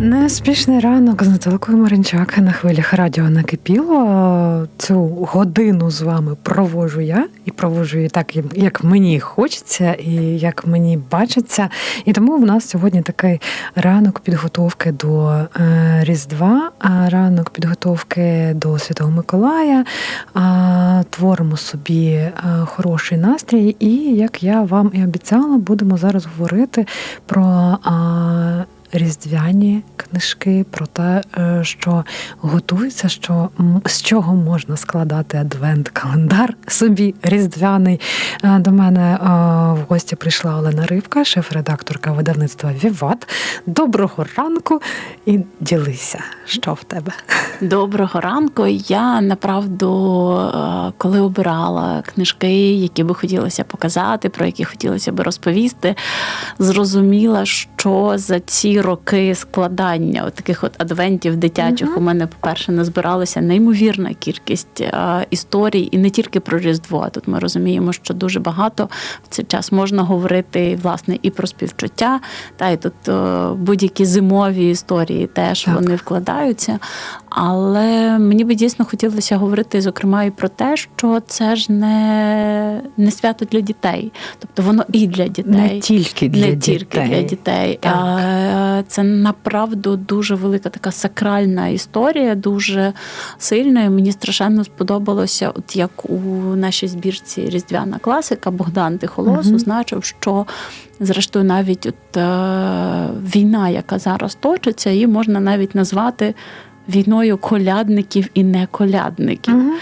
Неспішний ранок з Наталкою Маринчак на хвилях радіо накипіло. Цю годину з вами провожу я і провожу її так, як мені хочеться, і як мені бачиться. І тому в нас сьогодні такий ранок підготовки до е, Різдва, ранок підготовки до Святого Миколая. Творимо собі е, хороший настрій. І як я вам і обіцяла, будемо зараз говорити про. Різдвяні книжки, про те, е, що готується, що з чого можна складати адвент-календар собі різдвяний. Е, До мене е, в гості прийшла Олена Рибка, шеф-редакторка видавництва Віват. Доброго ранку і ділися, що в тебе. Доброго ранку. Я направду, коли обирала книжки, які би хотілося показати, про які хотілося би розповісти, зрозуміла, що за ці роки складання от таких от адвентів дитячих угу. у мене, по-перше, назбиралася неймовірна кількість а, історій, і не тільки про Різдво. а Тут ми розуміємо, що дуже багато в цей час можна говорити власне і про співчуття, та й тут о, будь-які зимові історії теж Так. вони вкладаються. Але мені би дійсно хотілося говорити, зокрема, і про те, що це ж не, не свято для дітей, тобто воно і для дітей. Не тільки для не дітей. тільки для дітей. Так. А, Це направду дуже велика така сакральна історія, дуже сильна. І мені страшенно сподобалося, от як у нашій збірці Різдвяна класика Богдан Тихолос Мгм. означив, що зрештою навіть от, е, війна, яка зараз точиться, її можна навіть назвати. Війною колядників і неколядників. Мгм.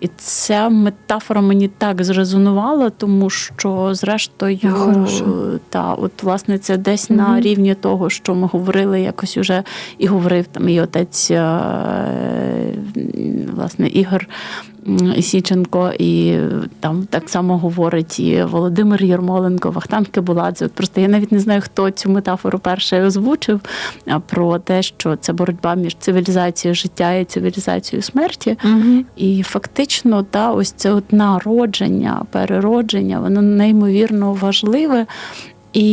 І ця метафора мені так зрезонувала, тому що, зрештою, Я хороша. та от власне це десь Мгм. на рівні того, що ми говорили якось уже і говорив там і отець е, власне Ігор Січенко, і там так само говорить і Володимир Єрмоленко, Вахтанг Кебуладзе. Просто я навіть не знаю, хто цю метафору перше озвучив про те, що це боротьба між цивілізацією життя і цивілізацією смерті. Мгм. І фактично, та, ось це от народження, переродження, воно неймовірно важливе. І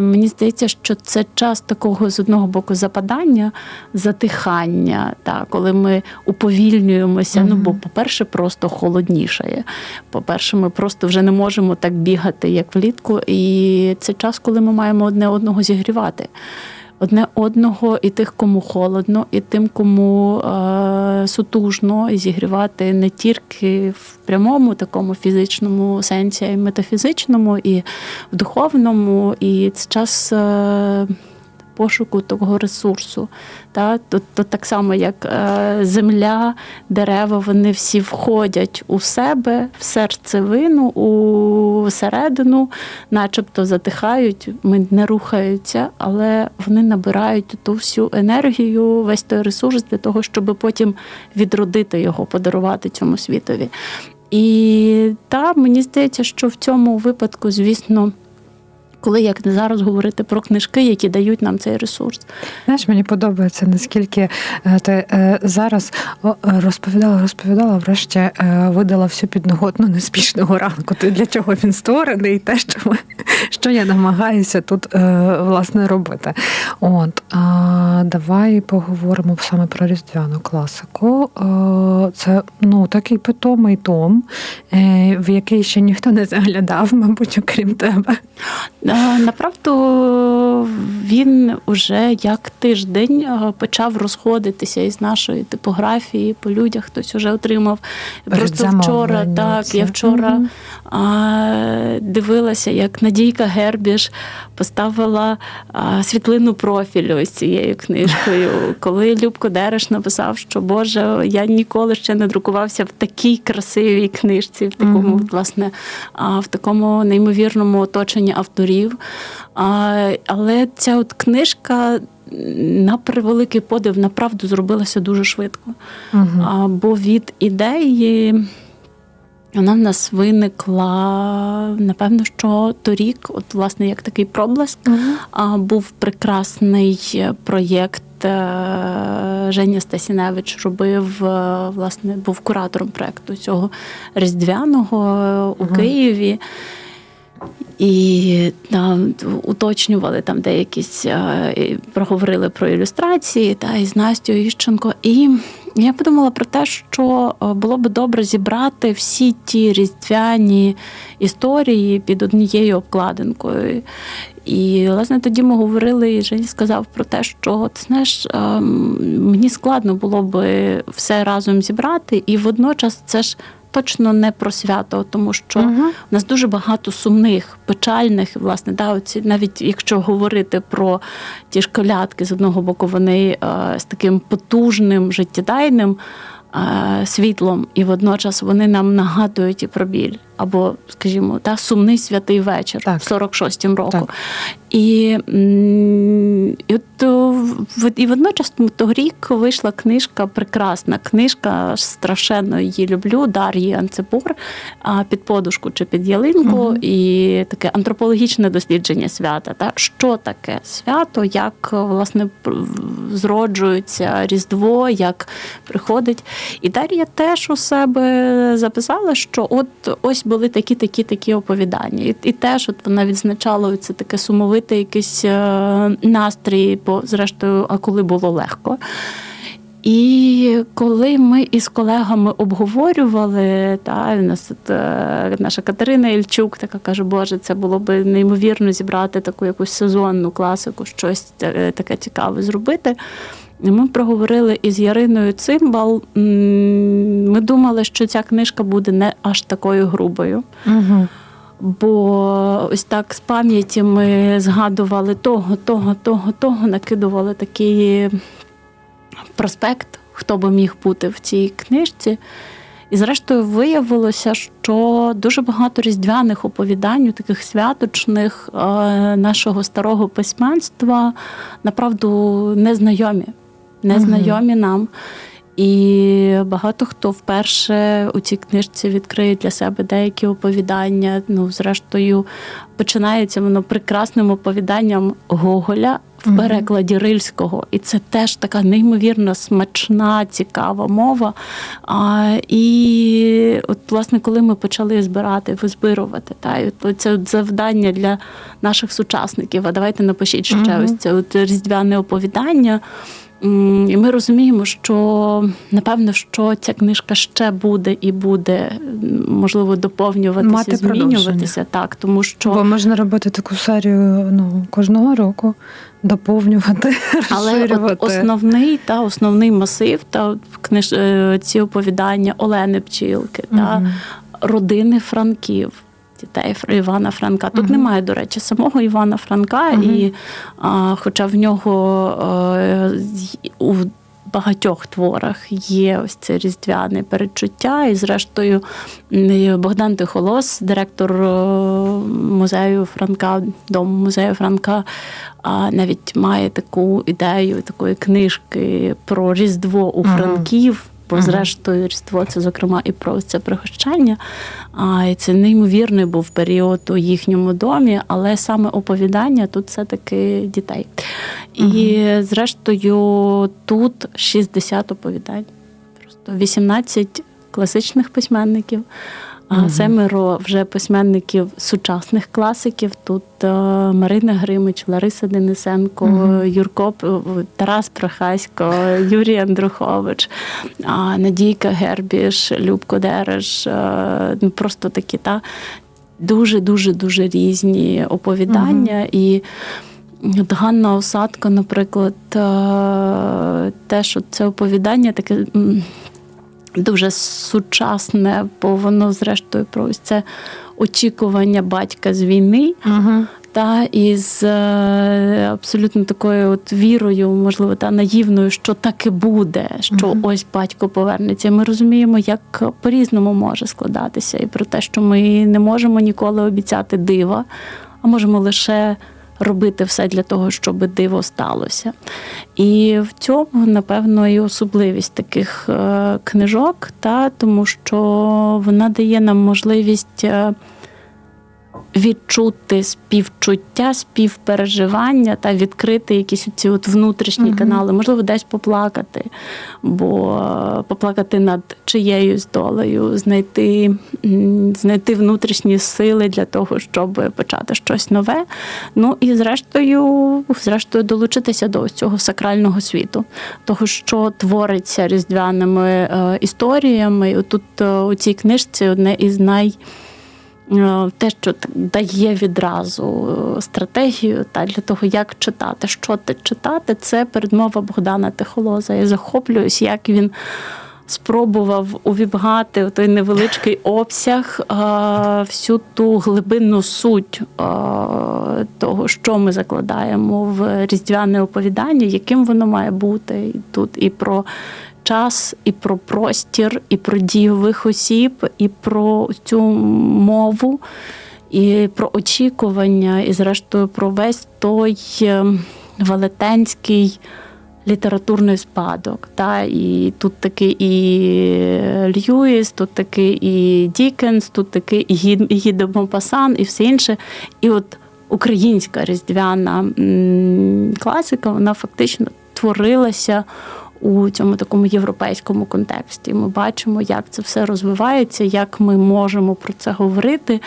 мені здається, що це час такого з одного боку западання, затихання, та, коли ми уповільнюємося. Ну, бо, по-перше, просто холоднішає. По-перше, ми просто вже не можемо так бігати, як влітку. І це час, коли ми маємо одне одного зігрівати одне одного, і тих, кому холодно, і тим, кому е, сутужно, і зігрівати не тільки в прямому такому фізичному сенсі, а й метафізичному, і в духовному. І це час. Е, Пошуку того ресурсу. Та? То, то так само, як е, земля, дерева, вони всі входять у себе, в серцевину, у середину, начебто затихають, не рухаються, але вони набирають ту всю енергію, весь той ресурс для того, щоб потім відродити його, подарувати цьому світові. І та мені здається, що в цьому випадку, звісно. Коли як не зараз говорити про книжки, які дають нам цей ресурс, Знаєш, мені подобається, наскільки е, ти е, зараз е, розповідала, розповідала, врешті видала всю підноготну неспішного ранку. Ти для чого він створений, і те, що, ми, що я намагаюся тут власне робити. От давай поговоримо саме про різдвяну класику. Це ну такий питомий том, в який ще ніхто не заглядав, мабуть, окрім тебе. Направду він уже як тиждень е, почав розходитися із нашої типографії по людях. Хтось уже отримав. Просто вчора, так, я вчора дивилася, як Надійка Гербіш поставила а, світлину профілю із цією книжкою. Коли Любко Дереш написав, що Боже, я ніколи ще не друкувався в такій красивій книжці, в такому, Мгм. власне, а, в такому неймовірному оточенні авторів. А, Але ця от книжка. На превеликий подив, направду зробилася дуже швидко. Мгм. А, Бо від ідеї вона в нас виникла, напевно, що торік, от, власне, як такий проблиск, Мгм. а, був прекрасний проєкт е, Женя Стасіневич робив, е, власне, був куратором проєкту цього різдвяного у Мгм. Києві. І там уточнювали там деякісь, е, і проговорили про ілюстрації та із Настю Іщенко. І я подумала про те, що е, було би добре зібрати всі ті різдвяні історії під однією обкладинкою. І власне тоді ми говорили, і Жені сказав про те, що ти знаєш, ем, мені складно було би все разом зібрати, і водночас це ж точно не про свято, тому що Мгм. у нас дуже багато сумних, печальних, власне, да, оці, навіть якщо говорити про ті ж колядки, з одного боку, вони е, з таким потужним, життєдайним е, світлом, і водночас вони нам нагадують і про біль. Або, скажімо, та, сумний святий вечір Так. в 46-му року. Так. І, і, от, в- і водночас торік вийшла книжка, прекрасна книжка, страшенно її люблю, Дар'ї Анцепур а, під подушку чи під ялинку, Мгм. і таке антропологічне дослідження свята. Та? Що таке свято, як власне зроджується Різдво, як приходить. І Дар'я теж у себе записала, що от ось були такі, такі, такі оповідання. І, і теж от вона відзначала це таке сумовите якийсь е, настрій, бо зрештою, а коли було легко. І коли ми із колегами обговорювали, та в нас от, е, наша Катерина Ільчук така каже: Боже, це було б неймовірно зібрати таку якусь сезонну класику, щось е, таке цікаве зробити. Ми проговорили із Яриною Цимбал. Ми думали, що ця книжка буде не аж такою грубою. Мгм. Бо ось так з пам'яті ми згадували того, того, того, того, накидували такий проспект, хто би міг бути в цій книжці. І зрештою виявилося, що дуже багато різдвяних оповідань, таких святочних е, нашого старого письменства, направду незнайомі, незнайомі нам. І багато хто вперше у цій книжці відкриє для себе деякі оповідання. Ну, зрештою, починається воно прекрасним оповіданням Гоголя в перекладі рильського. І це теж така неймовірно смачна, цікава мова. А, і от, власне, коли ми почали збирати, визбирувати, та, і от це от завдання для наших сучасників. А давайте напишіть ще Мгм. ось це от різдвяне оповідання. І ми розуміємо, що напевно, що ця книжка ще буде і буде можливо доповнюватися, Мати змінюватися. Так, тому що Бо можна робити таку серію ну, кожного року, доповнювати, Але от основний та основний масив та книж е, ці оповідання Олени Пчілки та Мгм. родини Франків. Дітей Івана Франка. Тут Мгм. немає, до речі, самого Івана Франка, Мгм. і а, хоча в нього е, й- у багатьох творах є ось це різдвяне передчуття, і зрештою Богдан Тихолос, директор е, музею Франка, дому музею Франка, навіть має таку ідею такої книжки про Різдво у. Франків. Бо, Мгм. зрештою, Різдво це, зокрема, і про це пригощання. А, і це неймовірний був період у їхньому домі, але саме оповідання тут все-таки дітей. І, зрештою, тут 60 оповідань. Просто 18 класичних письменників, а семеро вже письменників сучасних класиків. Тут е, Марина Гримич, Лариса Денисенко. Юрко Тарас Прохасько, Юрій Андрухович, Надійка Гербіш, Любко Дереш. е, Ну просто такі та дуже дуже дуже різні оповідання і. От Ганна Осадка, наприклад, е, теж це оповідання таке дуже сучасне, бо воно, зрештою, про ось це очікування батька з війни. Мгм. Та із е, абсолютно такою от вірою, можливо, та наївною, що так і буде, що Мгм. ось батько повернеться. Ми розуміємо, як по-різному може складатися, і про те, що ми не можемо ніколи обіцяти дива, а можемо лише робити все для того, щоб диво сталося. І в цьому, напевно, і особливість таких е, книжок, та тому що вона дає нам можливість. Відчути співчуття, співпереживання та відкрити якісь ці от внутрішні Мгм. канали, можливо, десь поплакати, бо е, поплакати над чиєюсь долею, знайти, знайти внутрішні сили для того, щоб почати щось нове. Ну і зрештою, зрештою, долучитися до ось цього сакрального світу, того, що твориться різдвяними е, історіями. Тут е, у цій книжці одне із най те, що дає відразу е, стратегію та для того, як читати, що ти читати, це передмова Богдана Тихолоза. Я захоплююсь, як він. Спробував увібгати той невеличкий обсяг всю ту глибинну суть того, що ми закладаємо в різдвяне оповідання, яким воно має бути. І тут і про час, і про простір, і про дійових осіб, і про цю мову, і про очікування, і зрештою про весь той е, велетенський літературний спадок. Та? І тут такий і Льюіс, тут такий і Дікенс, тут такий і Гі- і Мопасан, і все інше. І от українська різдвяна класика, вона фактично творилася у цьому такому європейському контексті. Ми бачимо, як це все розвивається, як ми можемо про це говорити,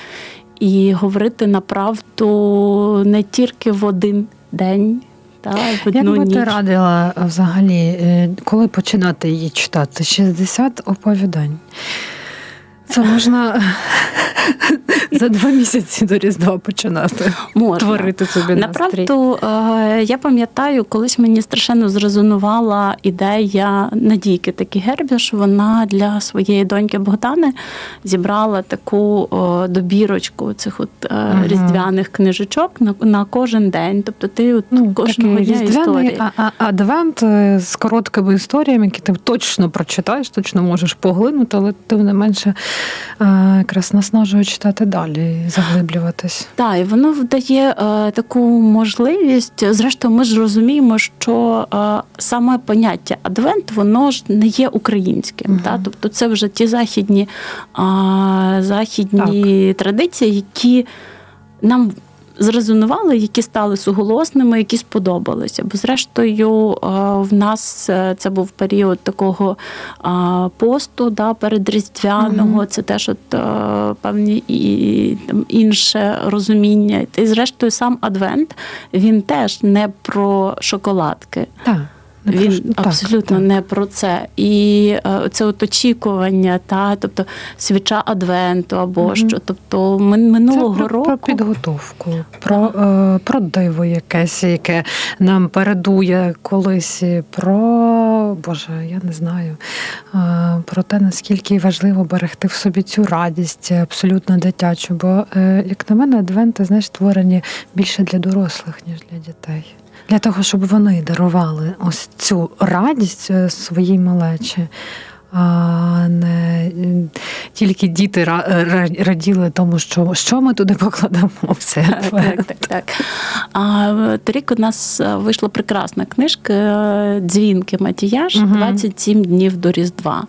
і говорити направду не тільки в один день. Та, Як би ніч. ти радила е, взагалі, е, коли починати її читати? 60 оповідань. Це можна за два місяці до Різдва починати Можна. творити собі настрій. Направду, е, я пам'ятаю, колись мені страшенно зрезонувала ідея Надійки такі Гербіш. Вона для своєї доньки Богдани зібрала таку добірочку цих от е, Ага. різдвяних книжечок на, на кожен день. Тобто ти от Ну, кожного дня історії. а- а- адвент е, з короткими історіями, які ти точно прочитаєш, точно можеш поглинути, але тим не менше е, якраз наснажує читати далі і заглиблюватись. Так, і воно вдає е, таку можливість. Зрештою, ми ж розуміємо, що е, саме поняття адвент воно ж не є українським. Угу. Та? Тобто це вже ті західні, е, західні традиції, які нам. Зрезонували, які стали суголосними, які сподобалися. Бо, зрештою, е, в нас е, це був період такого е, посту да, передріздвяного, Мгм. це теж от, певні і там, інше розуміння. І, зрештою, сам Адвент він теж не про шоколадки. Так. Не Він так, абсолютно так. не про це. І е, це от очікування, та, тобто свіча Адвенту або Мгм. що. Тобто минулого Це про, року. про підготовку, про, е, про диво якесь, яке нам передує колись, про Боже, я не знаю. Е, про те, наскільки важливо берегти в собі цю радість абсолютно дитячу. Бо, е, як на мене, адвенти знаєш, створені більше для дорослих, ніж для дітей. Для того, щоб вони дарували ось цю радість е, своїй малечі. Не е, тільки діти ра- раділи тому, що, що ми туди покладемо все. Так, так, так. А торік у нас е, вийшла прекрасна книжка е, Дзвінки Матіяж 27 днів до Різдва.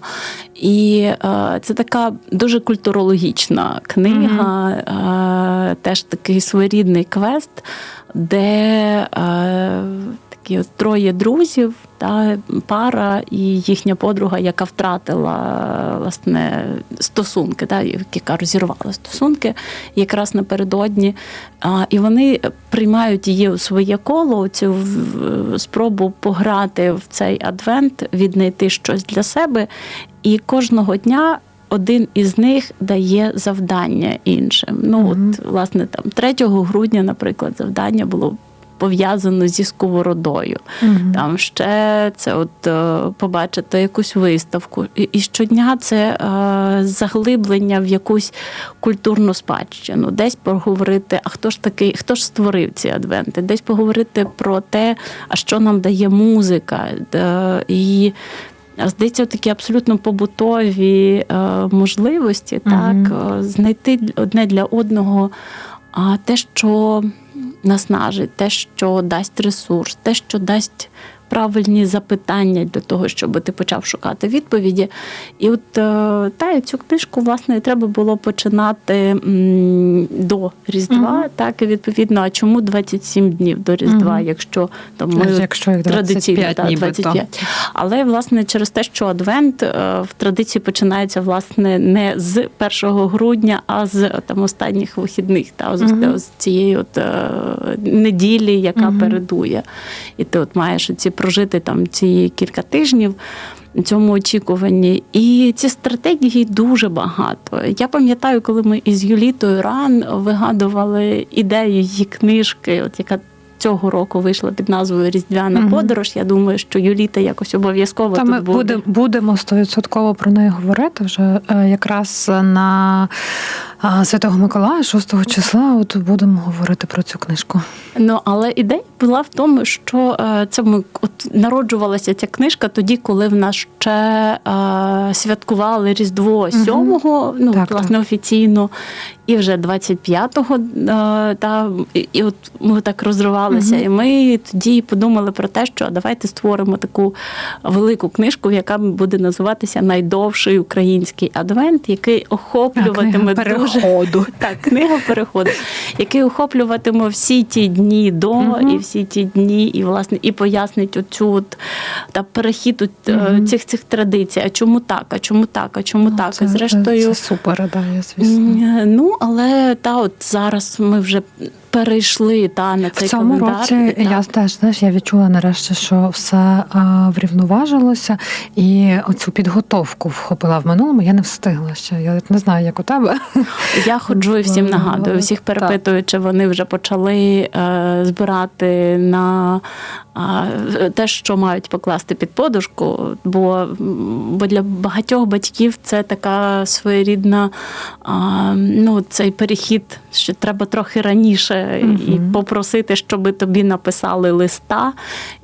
І е, це така дуже культурологічна книга, е, теж такий своєрідний квест, де е, такі от троє друзів, та пара і їхня подруга, яка втратила власне стосунки, та, яка розірвала стосунки якраз напередодні. А, і вони приймають її у своє коло, цю спробу пограти в цей адвент, віднайти щось для себе. І кожного дня. Один із них дає завдання іншим. Ну, Мгм. от, власне, там 3 грудня, наприклад, завдання було пов'язано зі сковородою. Мгм. Там ще це от е, побачити якусь виставку. І, щодня це е, заглиблення в якусь культурну спадщину, десь поговорити, а хто ж такий, хто ж створив ці адвенти, десь поговорити про те, а що нам дає музика. І Здається, такі абсолютно побутові е, можливості, Мгм. так, е, знайти одне для одного а, те, що наснажить, те, що дасть ресурс, те, що дасть правильні запитання для того, щоб ти почав шукати відповіді. І от е, та цю книжку власне треба було починати до Різдва. Мгм. Так і відповідно, а чому 27 днів до Різдва, Мгм. якщо там ми Якщо їх традиційно 25 та, нібито. 25. Але власне через те, що Адвент е, в традиції починається власне не з 1 грудня, а з там останніх вихідних, та з, Мгм. з цієї от е, неділі, яка Мгм. передує. І ти от маєш ці прожити там ці кілька тижнів. в Цьому очікуванні, і ці стратегії дуже багато. Я пам'ятаю, коли ми із Юлітою Ран вигадували ідею її книжки, от яка цього року вийшла під назвою Різдвяна Мгм. подорож. Я думаю, що Юліта якось обов'язково Та тут ми буде. буде, будемо стовідсотково про неї говорити вже е, якраз на Святого Миколая, 6 числа. От будемо говорити про цю книжку. Ну але ідея була в тому, що е, це ми от народжувалася ця книжка тоді, коли в нас ще е, святкували Різдво 7-го, ну Так, власне офіційно, і вже 25-го. Е, та і, і от ми так розривалися. Мгм. І ми тоді подумали про те, що давайте створимо таку велику книжку, яка буде називатися Найдовший український адвент, який охоплюватиме дуже переходу. так, книга переходу, який охоплюватиме всі ті дні до і всі ті дні, і власне і пояснить оцю от, та перехід от, е, цих цих традицій. А чому так? А чому так? А чому Ну, так? це, зрештою, це, це супер, да, я, звісно. ну але та от зараз ми вже перейшли та на В цей цьому календар. році і, я теж знаєш, я відчула нарешті, що все а, врівноважилося, і оцю підготовку вхопила в минулому. Я не встигла ще. Я не знаю, як у тебе. Я ходжу і всім нагадую, всіх перепитую, чи вони вже почали е, збирати на е, те, що мають покласти під подушку. Бо, бо для багатьох батьків це така своєрідна е, ну, цей перехід, що треба трохи раніше і попросити, щоб тобі написали листа,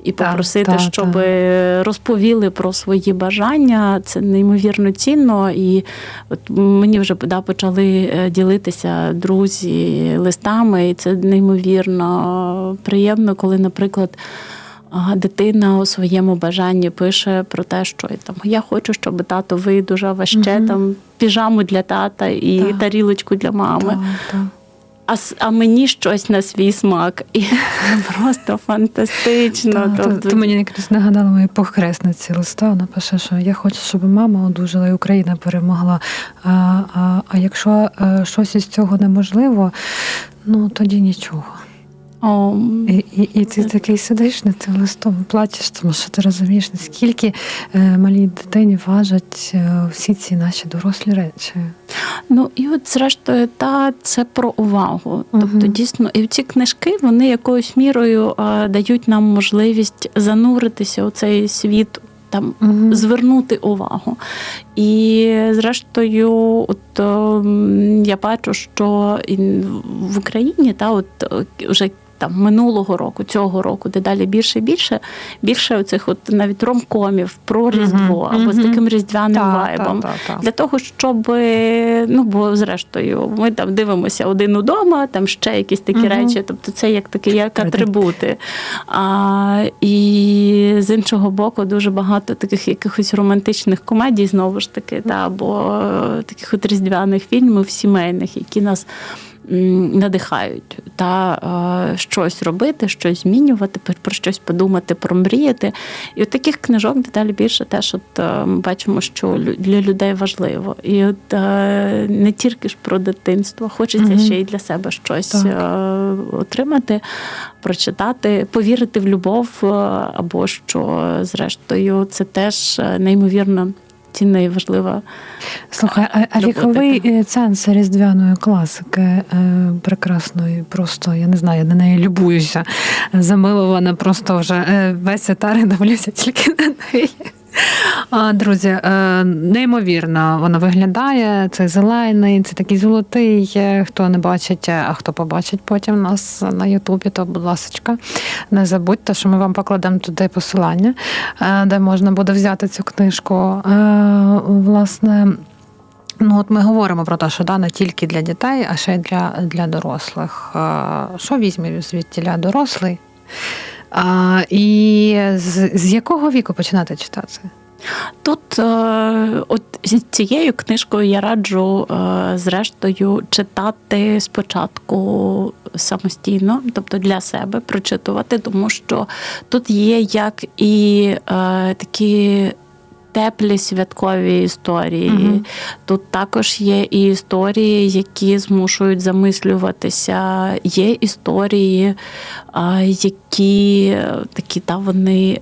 і Так, попросити, так, щоб так. розповіли про свої бажання. Це неймовірно цінно. І от мені вже да, почали е, ділитися друзі листами, і це неймовірно приємно, коли, наприклад. Дитина у своєму бажанні пише про те, що там я хочу, щоб тато видужав, а ще Мгм. там піжаму для тата і Так. тарілочку для мами. Так, так. А, а мені щось на свій смак. І це просто фантастично. Та, тобто, Ти мені якраз нагадала мою похресниці листа. Вона пише, що я хочу, щоб мама одужала і Україна перемогла. А, а, а якщо а, щось із цього неможливо, ну тоді нічого. О, І, і, і ти такий сидиш над цим листом, плачеш, тому що ти розумієш, наскільки е, малій дитині важать е, всі ці наші дорослі речі. Ну і от зрештою, та це про увагу. Тобто, дійсно, і ці книжки вони якоюсь мірою е, дають нам можливість зануритися у цей світ. Там Мгм. звернути увагу. І зрештою, от ем, я бачу, що в Україні та от е, вже там минулого року, цього року, дедалі більше і більше, більше оцих от навіть ромкомів про Різдво або з таким різдвяним Так, вайбом. так, так, так. Для того, щоб ну бо зрештою, ми там дивимося один удома, там ще якісь такі Мгм. речі. Тобто це як такі як атрибути. А, і з іншого боку, дуже багато таких якихось романтичних комедій, знову ж таки, та, або е, таких от різдвяних фільмів сімейних, які нас. Надихають та е, щось робити, щось змінювати, про- про щось подумати, промріяти. І от таких книжок дедалі більше теж от е, ми бачимо, що для людей важливо. І от е, не тільки ж про дитинство, хочеться Мгм. ще й для себе щось Так. е, отримати, прочитати, повірити в любов, або що, зрештою, це теж неймовірно цінна і важлива. Слухай, а, е, ценз різдвяної класики е, прекрасної, просто я не знаю, я на неї любуюся. Замилована, просто вже е, весь етар дивлюся тільки на неї. Друзі, е, неймовірно воно виглядає. Це зелений, це такий золотий. Е, Хто не бачить, е, а хто побачить потім нас на Ютубі, то, будь ласка, не забудьте, що ми вам покладемо туди посилання, де можна буде взяти цю книжку. Власне. Ну, от ми говоримо про те, що да, не тільки для дітей, а ще й для, для дорослих. Що візьме звідтіля дорослий? А, і з, з якого віку починати читати? Тут, е, от з цією книжкою я раджу, е, зрештою, читати спочатку самостійно, тобто для себе прочитувати, тому що тут є як і е, такі. Теплі святкові історії. Мгм. Тут також є і історії, які змушують замислюватися. Є історії, які е, такі, та вони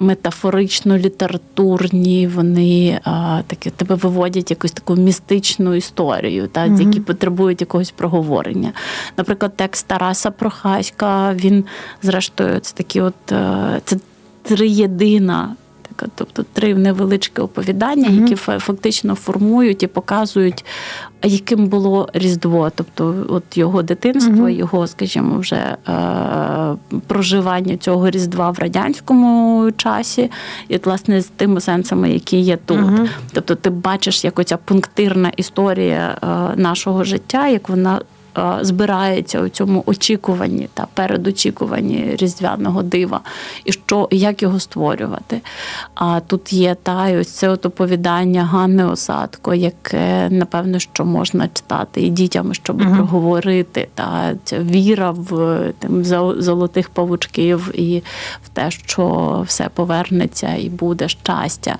метафорично літературні, вони а, такі тебе виводять якусь таку містичну історію, та, Мгм. які потребують якогось проговорення. Наприклад, текст Тараса Прохаська, він, зрештою, це такі от е, це триєдина. Така, Тобто три невеличкі оповідання, Мгм. які фа- фактично формують і показують, яким було Різдво. Тобто, от його дитинство, Мгм. його, скажімо, вже е, проживання цього Різдва в радянському часі, і от, власне з тими сенсами, які є тут. Мгм. Тобто, ти бачиш, як оця пунктирна історія е, нашого життя, як вона. Е, Збирається у цьому очікуванні та передочікуванні різдвяного дива, і що як його створювати. А тут є та й ось це от оповідання Ганни Осадко, яке напевно що можна читати і дітям, щоб Мгм. проговорити. Та ця віра в тим золотих павучків і в те, що все повернеться і буде щастя.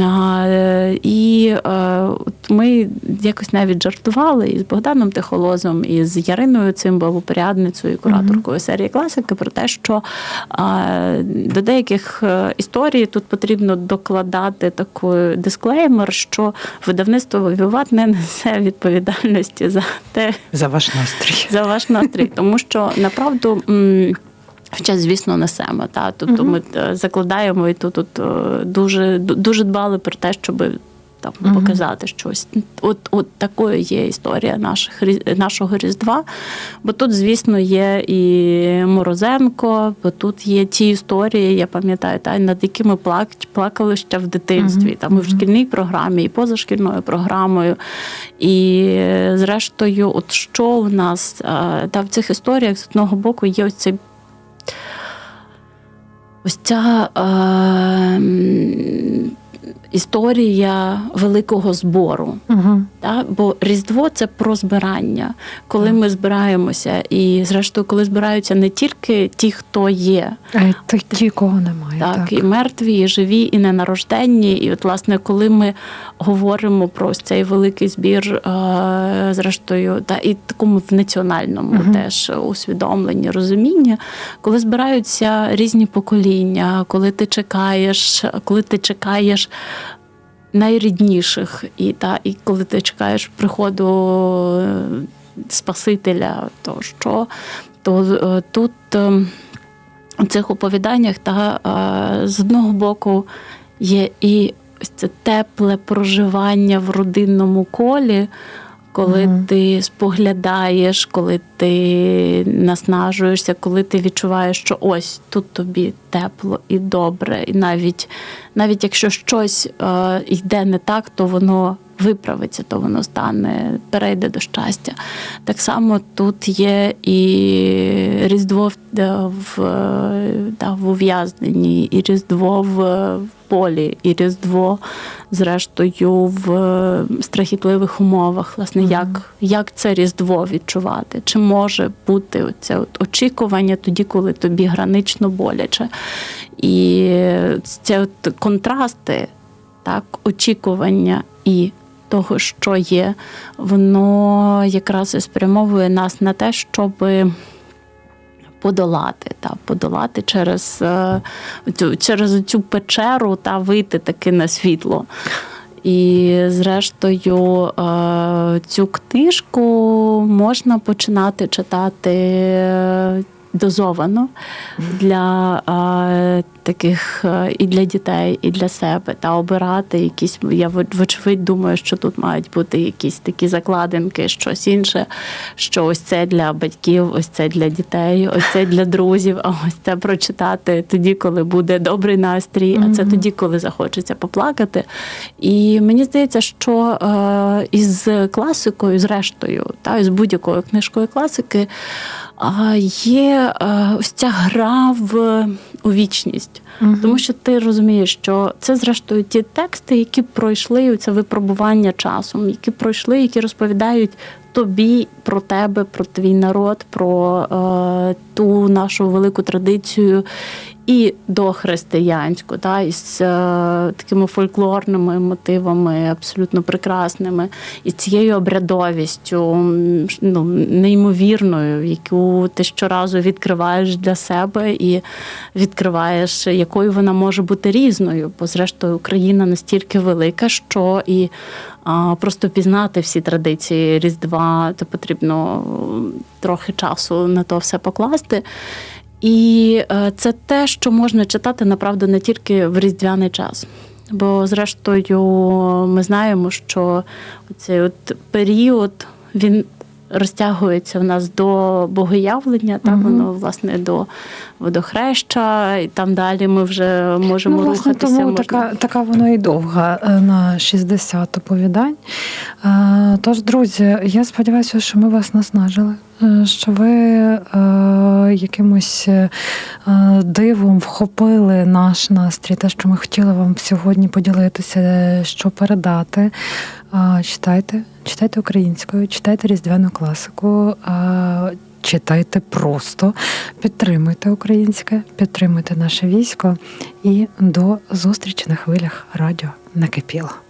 А, і е, от ми якось навіть жартували із Богданом Тихолозом, і з Яриною Цимбал, порядницею і кураторкою серії класики, про те, що до деяких е, історій тут потрібно докладати такий дисклеймер, що видавництво Віват не несе відповідальності за те, За ваш настрій. за ваш настрій, тому що направду. Ще, звісно, несемо. Та? Тобто Мгм. ми е, закладаємо і тут, тут е, дуже, дуже дбали про те, щоб там Мгм. показати щось. От, от такою є історія наших, нашого Різдва. Бо тут, звісно, є і Морозенко, бо тут є ті історії, я пам'ятаю, та, над якими плак, плакали ще в дитинстві. Мгм. Там і в шкільній програмі, і позашкільною програмою. І зрештою, от що у нас е, та в цих історіях з одного боку є ось цей. Ось ця е, історія великого збору. Угу. Та? Бо Різдво це про збирання, коли ми збираємося, і зрештою, коли збираються не тільки ті, хто є, А й ті- кого немає. так, Так, і мертві, і живі, і ненарожденні. І от, власне, коли ми говоримо про ось цей великий збір, е, зрештою, та і такому в національному Мгм. теж усвідомленні, розумінні, коли збираються різні покоління, коли ти чекаєш, коли ти чекаєш. Найрідніших, і та і коли ти чекаєш приходу е, Спасителя, то що? То е, тут е, у цих оповіданнях та е, з одного боку є і це тепле проживання в родинному колі, коли Мгм. ти споглядаєш, коли ти наснажуєшся, коли ти відчуваєш, що ось тут тобі тепло і добре, і навіть, навіть якщо щось е, йде не так, то воно виправиться, то воно стане, перейде до щастя. Так само тут є і Різдво в, е, в, е, в ув'язненні, і Різдво в, в полі, і Різдво, зрештою, в е, страхітливих умовах. Власне, Мгм. як, як це Різдво відчувати? Чи може бути це от очікування тоді, коли тобі гранично боляче? І це от контрасти, так, очікування і того, що є, воно якраз і спрямовує нас на те, щоб подолати, та, подолати через, е, через цю печеру та вийти таки на світло. І, зрештою, е, цю книжку можна починати читати дозовано для е, таких е, і для дітей, і для себе, та обирати якісь. Я вочевидь думаю, що тут мають бути якісь такі закладинки, щось інше, що ось це для батьків, ось це для дітей, ось це для друзів, а ось це прочитати тоді, коли буде добрий настрій, а це тоді, коли захочеться поплакати. І мені здається, що е, із класикою, зрештою, та із будь-якою книжкою класики є е, ось ця гра в у вічність. Мгм. Тому що ти розумієш, що це зрештою ті тексти, які пройшли це випробування часом, які пройшли, які розповідають тобі про тебе, про твій народ, про е, ту нашу велику традицію. І дохристиянську, та, із е, такими фольклорними мотивами, абсолютно прекрасними, і цією обрядовістю, ну, неймовірною, яку ти щоразу відкриваєш для себе і відкриваєш, якою вона може бути різною. Бо, зрештою, Україна настільки велика, що і а, просто пізнати всі традиції Різдва, то потрібно трохи часу на то все покласти. І е, це те, що можна читати направду не тільки в різдвяний час. Бо, зрештою, ми знаємо, що цей період він розтягується в нас до богоявлення, та Мгм. воно власне до водохреща, і там далі ми вже можемо ну, власне, рухатися. тому можна... така, така воно і довга е, на 60 оповідань. Е, Тож, друзі, я сподіваюся, що ми вас наснажили, е, що ви е, якимось е, дивом вхопили наш настрій, те, що ми хотіли вам сьогодні поділитися, що передати. Е, Читайте, читайте українською, читайте різдвяну класику. Читайте просто, підтримуйте українське, підтримуйте наше військо і до зустрічі на хвилях радіо накипіло.